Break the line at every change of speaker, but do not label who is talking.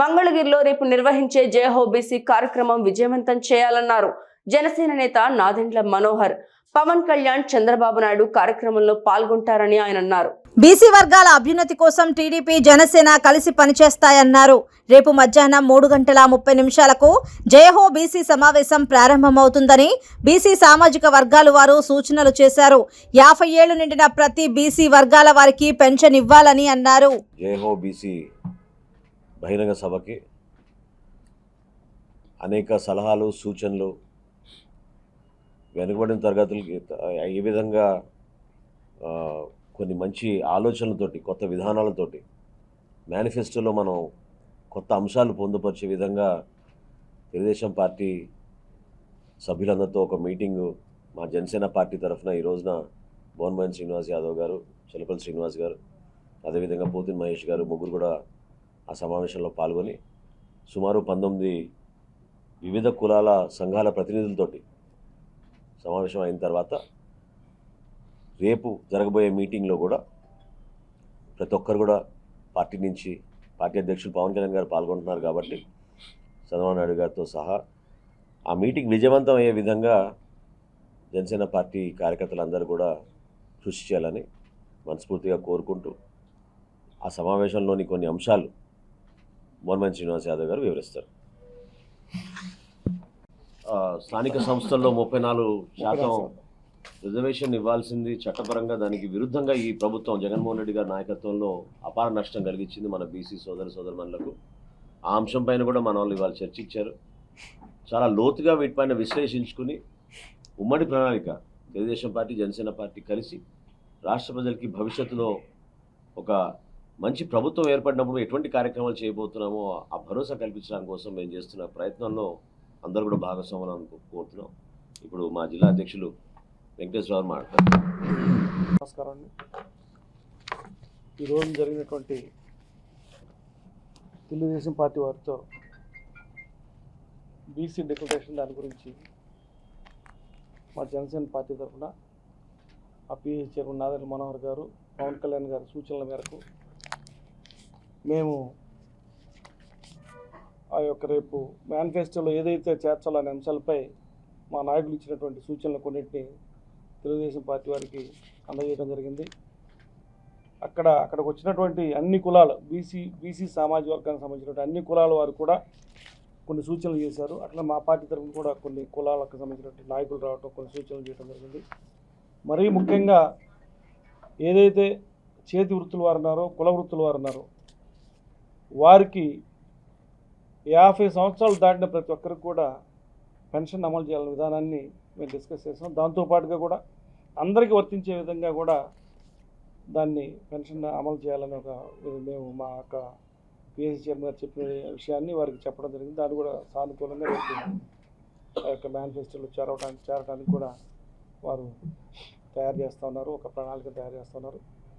మంగళగిరిలో రేపు నిర్వహించే జయహోబీసీ కార్యక్రమం విజయవంతం చేయాలన్నారు. జనసేన నేత నాదెండ్ల మనోహర్ పవన్ కళ్యాణ్ చంద్రబాబు నాయుడు కార్యక్రమంలో పాల్గొంటారని ఆయన అన్నారు.
బీసీ వర్గాల అభ్యున్నతి కోసం టీడీపీ జనసేన కలిసి పనిచేస్తాయన్నారు. రేపు మధ్యాహ్నం మూడు గంటల ముప్పై నిమిషాలకు జయహో బీసీ సమావేశం ప్రారంభమవుతుందని బీసీ సామాజిక వర్గాలు వారు సూచనలు చేశారు. యాభై ఏళ్ళు నిండిన ప్రతి బీసీ వర్గాల వారికి పెన్షన్ ఇవ్వాలని అన్నారు.
జయహో బీసీ బహిరంగ సభకి అనేక సలహాలు సూచనలు వెనుకబడిన తరగతులకి ఏ విధంగా కొన్ని మంచి ఆలోచనలతోటి కొత్త విధానాలతోటి మేనిఫెస్టోలో మనం కొత్త అంశాలు పొందుపరిచే విధంగా తెలుగుదేశం పార్టీ సభ్యులందరితో ఒక మీటింగు మా జనసేన పార్టీ తరఫున ఈ రోజున భువన్మోహన్ శ్రీనివాస్ యాదవ్ గారు చిలపల్లి శ్రీనివాస్ గారు అదేవిధంగా పోతిన్ మహేష్ గారు ముగ్గురు కూడా ఆ సమావేశంలో పాల్గొని సుమారు పంతొమ్మిది వివిధ కులాల సంఘాల ప్రతినిధులతోటి సమావేశం అయిన తర్వాత రేపు జరగబోయే మీటింగ్లో కూడా ప్రతి ఒక్కరు కూడా పార్టీ నుంచి పార్టీ అధ్యక్షులు పవన్ కళ్యాణ్ గారు పాల్గొంటున్నారు కాబట్టి చంద్రబాబు నాయుడు గారితో సహా ఆ మీటింగ్ విజయవంతం అయ్యే విధంగా జనసేన పార్టీ కార్యకర్తలందరూ కూడా కృషి చేయాలని మనస్ఫూర్తిగా కోరుకుంటూ ఆ సమావేశంలోని కొన్ని అంశాలు మోన్మన్ శ్రీనివాస్ యాదవ్ గారు వివరిస్తారు. స్థానిక సంస్థల్లో ముప్పై నాలుగు శాతం రిజర్వేషన్ ఇవ్వాల్సింది చట్టపరంగా దానికి విరుద్ధంగా ఈ ప్రభుత్వం జగన్మోహన్ రెడ్డి గారి నాయకత్వంలో అపార నష్టం కలిగించింది మన బీసీ సోదర సోదరుమణులకు. ఆ అంశం పైన కూడా మన వాళ్ళు ఇవాళ చర్చించారు. చాలా లోతుగా వీటిపైన విశ్లేషించుకుని ఉమ్మడి ప్రణాళిక తెలుగుదేశం పార్టీ జనసేన పార్టీ కలిసి రాష్ట్ర ప్రజలకి భవిష్యత్తులో ఒక మంచి ప్రభుత్వం ఏర్పడినప్పుడు ఎటువంటి కార్యక్రమాలు చేయబోతున్నామో ఆ భరోసా కల్పించడానికి కోసం మేము చేస్తున్న ప్రయత్నంలో అందరూ కూడా భాగస్వాములను కోరుతున్నాం. ఇప్పుడు మా జిల్లా అధ్యక్షులు వెంకటేశ్వరరావు మాట్లాడతారు.
నమస్కారం అండి. ఈరోజు జరిగినటువంటి తెలుగుదేశం పార్టీ వారితో బీసీ డిక్లరేషన్ దాని గురించి మా జనసేన పార్టీ తరఫున ఆ పిహెచ్ చైర్మన్ నాదరి మనోహర్ గారు పవన్ కళ్యాణ్ గారి సూచనల మేరకు మేము ఆ యొక్క రేపు మేనిఫెస్టోలో ఏదైతే చేర్చాలనే అంశాలపై మా నాయకులు ఇచ్చినటువంటి సూచనలు కొన్నింటిని తెలుగుదేశం పార్టీ వారికి అందజేయడం జరిగింది. అక్కడ అక్కడికి వచ్చినటువంటి అన్ని కులాలు బీసీ బీసీ సామాజిక వర్గానికి సంబంధించినటువంటి అన్ని కులాల వారు కూడా కొన్ని సూచనలు చేశారు. అట్లా మా పార్టీ తరఫున కూడా కొన్ని కులాలకు సంబంధించినటువంటి నాయకులు రావటం కొన్ని సూచనలు చేయడం జరిగింది. మరీ ముఖ్యంగా ఏదైతే చేతి వృత్తులు వారు ఉన్నారో కుల వృత్తులు వారు ఉన్నారో వారికి యాభై సంవత్సరాలు దాటిన ప్రతి ఒక్కరికి కూడా పెన్షన్ అమలు చేయాలనే విధానాన్ని మేము డిస్కస్ చేసాం దాంతోపాటుగా కూడా అందరికీ వర్తించే విధంగా కూడా దాన్ని పెన్షన్ అమలు చేయాలని ఒక మేము మా యొక్క పిఎస్సీ చైర్మన్ గారు చెప్పిన విషయాన్ని వారికి చెప్పడం జరిగింది. దాన్ని కూడా సానుకూలంగా రేపు ఆ యొక్క మేనిఫెస్టోలో చేరవడానికి చేరడానికి కూడా వారు తయారు చేస్తూ ఉన్నారు. ఒక ప్రణాళిక తయారు చేస్తూ ఉన్నారు.